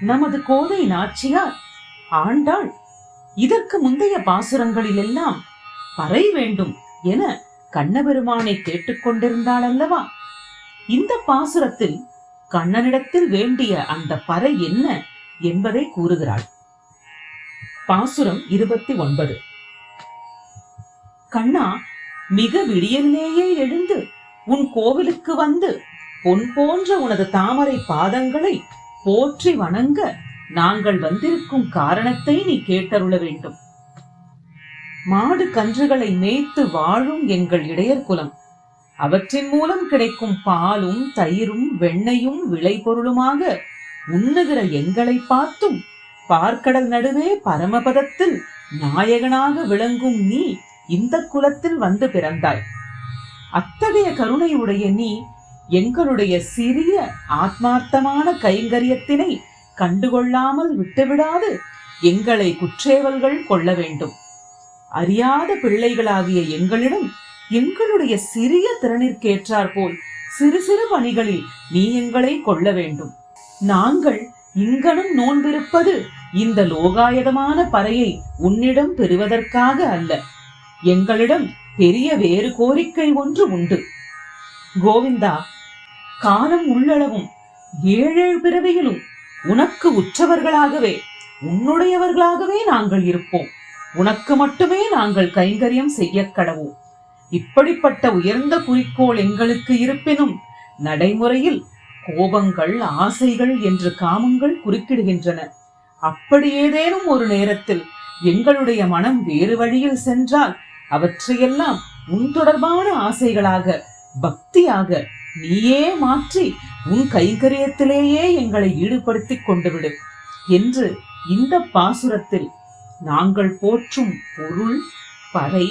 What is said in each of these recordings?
நமது கோதை நாச்சியார் ஆண்டாள். இதற்கு முந்தைய பாசுரங்களில் எல்லாம் பறை வேண்டும் என கண்ணபெருமானை கேட்டுக்கொண்டிருந்தாள் அல்லவா? இந்த பாசுரத்தில் கண்ணனிடத்தில் வேண்டிய அந்த பறை என்ன என்பதை கூறுகிறாள். பாசுரம் இருபத்தி ஒன்பது. கண்ணா மிக விடியலிலேயே எழுந்து உன் கோவிலுக்கு வந்து பொன் போன்ற உனது தாமரை பாதங்களை போற்றி வணங்க. நாங்கள் வந்திருக்கும் காரணத்தை நீ கேட்டருள வேண்டும். மாடு கன்றுகளை மேய்த்து வாழும் எங்கள் இடையர் குலம். அவற்றின் மூலம் கிடைக்கும் பாலும் தயிரும் வெண்ணையும் விளைபொருளுமாக உண்ணுகிற எங்களை பார்த்தும் பார்க்கடல் நடுவே பரமபதத்தில் நாயகனாக விளங்கும் நீ இந்த குலத்தில் வந்து பிறந்தாய். அத்தகைய கருணை உடைய நீ எங்களுடைய சிறிய ஆத்மார்த்தமான கைங்கரியத்தினை கண்டுகொள்ளாமல் விட்டுவிடாது எங்களை குற்றேவல்கள் கொள்ள வேண்டும். அறியாத பிள்ளைகளாகிய எங்களிடம் எங்களுடைய சிறிய திறனிற்கேற்றாற்போல் சிறு சிறு பணிகளில் நீ எங்களை கொள்ள வேண்டும். நாங்கள் இங்கனம் நோன்பிருப்பது இந்த லோகாயதமான பறையை உன்னிடம் பெறுவதற்காக அல்ல. எங்களிடம் பெரிய வேறு கோரிக்கை ஒன்று உண்டு. கோவிந்தா காலம் உள்ளளவும் ஏழேழு பிறவியிலும் உனக்கு உற்றவர்களாகவே உன்னுடையவர்களாகவே நாங்கள் இருப்போம். உனக்கு மட்டுமே நாங்கள் கைங்கரியம் செய்ய கடவோம். இப்படிப்பட்ட உயர்ந்த குறிக்கோள் எங்களுக்கு இருப்பினும் நடைமுறையில் கோபங்கள் ஆசைகள் என்று காமங்கள் குறுக்கிடுகின்றன. அப்படி ஏதேனும் ஒரு நேரத்தில் எங்களுடைய மனம் வேறு வழியில் சென்றால் அவற்றையெல்லாம் உன் தொடர்பான ஆசைகளாக பக்தியாக நீயே மாற்றி உன் கைகரியத்திலேயே எங்களை ஈடுபடுத்திக் கொண்டு விடு என்று இந்த பாசுரத்தில் நாங்கள் போற்றும் பொருள் பறை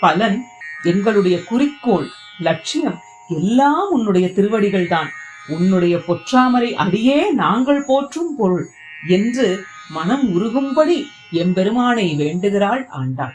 பலன் எங்களுடைய குறிக்கோள் லட்சியம் எல்லாம் உன்னுடைய திருவடிகள்தான். உன்னுடைய பொற்றாமரை அடியே நாங்கள் போற்றும் பொருள் என்று மனம் உருகும்படி எம்பெருமானை வேண்டுகிறாள் ஆண்டாள்.